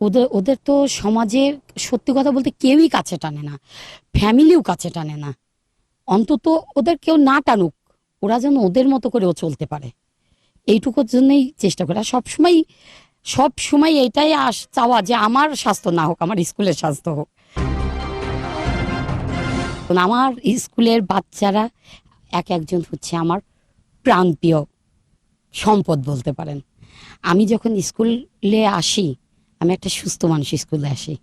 ওদের ওদের তো সমাজে সত্যি কথা বলতে কেউই কাছে টানে না। ফ্যামিলিও কাছে টানে না। অন্তত ওদের কেউ না টানুক, ওরা যেন ওদের মতো করেও চলতে পারে। এইটুকুর জন্যই চেষ্টা করে। আর সবসময় সব সময় এটাই আস, চাওয়া যে আমার স্বাস্থ্য না হোক, আমার স্কুলের স্বাস্থ্য হোক। আমার স্কুলের বাচ্চারা এক একজন হচ্ছে আমার প্রাণপ্রিয় সম্পদ বলতে পারেন। আমি যখন স্কুলে আসি আমি একটা সুস্থ মানুষ স্কুলে আসি।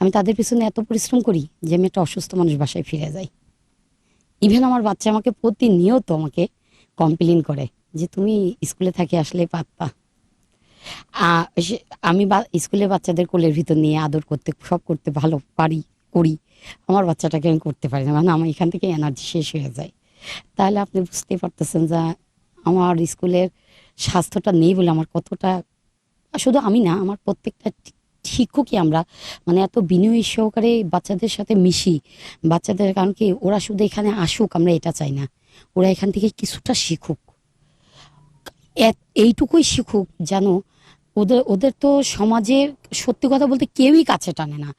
আমি তাদের পিছনে এত পরিশ্রম করি যে আমি একটা অসুস্থ মানুষ বাসায় ফিরে যাই। ইভেন আমার বাচ্চা আমাকে প্রতিনিয়ত আমাকে কমপ্লেন করে যে তুমি স্কুলে থাকি আসলে আহ, আমি স্কুলে বাচ্চাদের কোলের ভিতর নিয়ে আদর করতে সব করতে ভালো পারি করি। আমার বাচ্চাটাকে আমি করতে পারি না মানে আমার এখান থেকে এনার্জি শেষ হয়ে যায়। তাহলে আপনি বুঝতেই পারতেছেন যে আমার স্কুলের স্বাস্থ্যটা নেই বলে আমার কতটা শুধু আমি না, আমার প্রত্যেকটা শিক্ষকই আমরা মানে এত বিনয়ী সহকারে বাচ্চাদের সাথে মিশি। বাচ্চাদের কারণ কি, ওরা শুধু এখানে আসুক, আমরা এটা চাই না। ওরা এখান থেকে কিছুটা শিখুক। এইটুকুই শিখুক যেন ওদের ওদের তো সমাজে সত্যি কথা বলতে কেউই কাছে টানে না।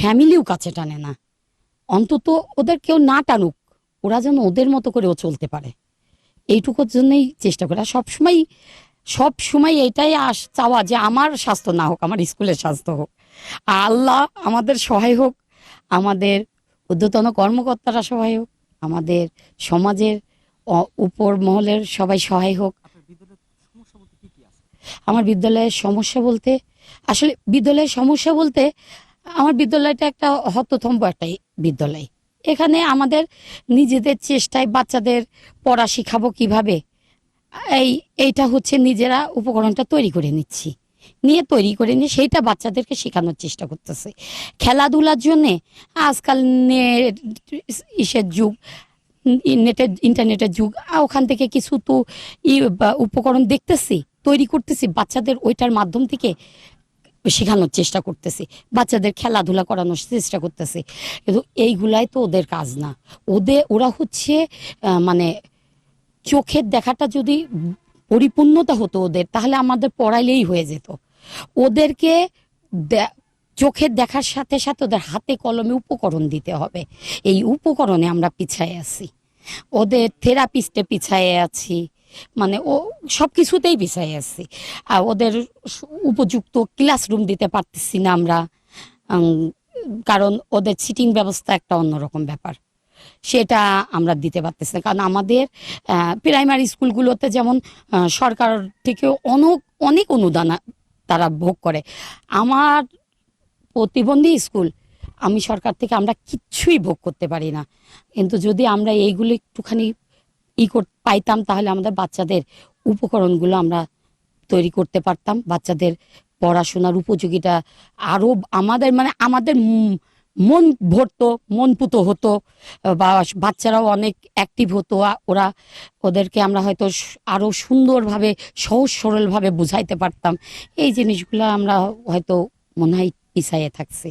ফ্যামিলিও কাছে টানে না। অন্তত ওদের কেউ না টানুক, ওরা যেন ওদের মতো করেও চলতে পারে। এইটুকুর জন্যই চেষ্টা করে। আর সবসময় সব সময় এটাই আস চাওয়া যে আমার স্বাস্থ্য না হোক আমার স্কুলের স্বাস্থ্য হোক। আল্লাহ আমাদের সহায় হোক আমাদের ঊর্ধ্বতন কর্মকর্তারা সহায় হোক আমাদের সমাজের উপর মহলের সবাই সহায় হোক। আমার বিদ্যালয়ের সমস্যা বলতে আসলে বিদ্যালয়ের সমস্যা বলতে আমার বিদ্যালয়টা একটা হতথম্ব একটা বিদ্যালয়। এখানে আমাদের নিজেদের চেষ্টায় বাচ্চাদের পড়া শিখাবো কীভাবে? এই, এইটা হচ্ছে নিজেরা উপকরণটা তৈরি করে নিচ্ছি। নিয়ে তৈরি করে নিয়ে সেইটা বাচ্চাদেরকে শেখানোর চেষ্টা করতেছে। খেলাধুলার জন্যে আজকাল নেট, ইসের যুগ নেটের, ইন্টারনেটের যুগ ওখান থেকে কিছু তো ই উপকরণ দেখতেছি, তৈরি করতেছি, বাচ্চাদের ওইটার মাধ্যম থেকে শেখানোর চেষ্টা করতেছি, বাচ্চাদের খেলাধুলা করানোর চেষ্টা করতেছি। কিন্তু এইগুলাই তো ওদের কাজ না। ওদের ওরা হচ্ছে মানে চোখের দেখাটা যদি পরিপূর্ণতা হতো ওদের, তাহলে আমাদের পড়াইলেই হয়ে যেত। ওদেরকে চোখের দেখার সাথে সাথে ওদের হাতে কলমে উপকরণ দিতে হবে। এই উপকরণে আমরা পিছায়ে আছি। ওদের থেরাপিস্টে পিছায়ে আছি। মানে ও সব কিছুতেই পিছায়ে আছি। আর ওদের উপযুক্ত ক্লাসরুম দিতে পারতেছি না আমরা কারণ ওদের সিটিং ব্যবস্থা একটা অন্যরকম ব্যাপার। সেটা আমরা দিতে পারতেছি না। কারণ আমাদের প্রাইমারি স্কুলগুলোতে যেমন সরকার থেকে অনেক অনেক অনুদান তারা ভোগ করে। আমার প্রতিবন্ধী স্কুল, আমি সরকার থেকে আমরা কিচ্ছুই ভোগ করতে পারি না। কিন্তু যদি আমরা এইগুলো একটুখানি ই পাইতাম, তাহলে আমাদের বাচ্চাদের উপকরণগুলো আমরা তৈরি করতে পারতাম। বাচ্চাদের পড়াশোনার উপযোগিতা আরও আমাদের মানে আমাদের মন ভরতো, মন পুতো হতো, বা বাচ্চারাও অনেক অ্যাক্টিভ হতো ওরা ওদেরকে আমরা হয়তো আরও সুন্দরভাবে, সহজ সরলভাবে বুঝাইতে পারতাম। এই জিনিসগুলো আমরা হয়তো মনে হয় পিছাইয়ে থাকছি।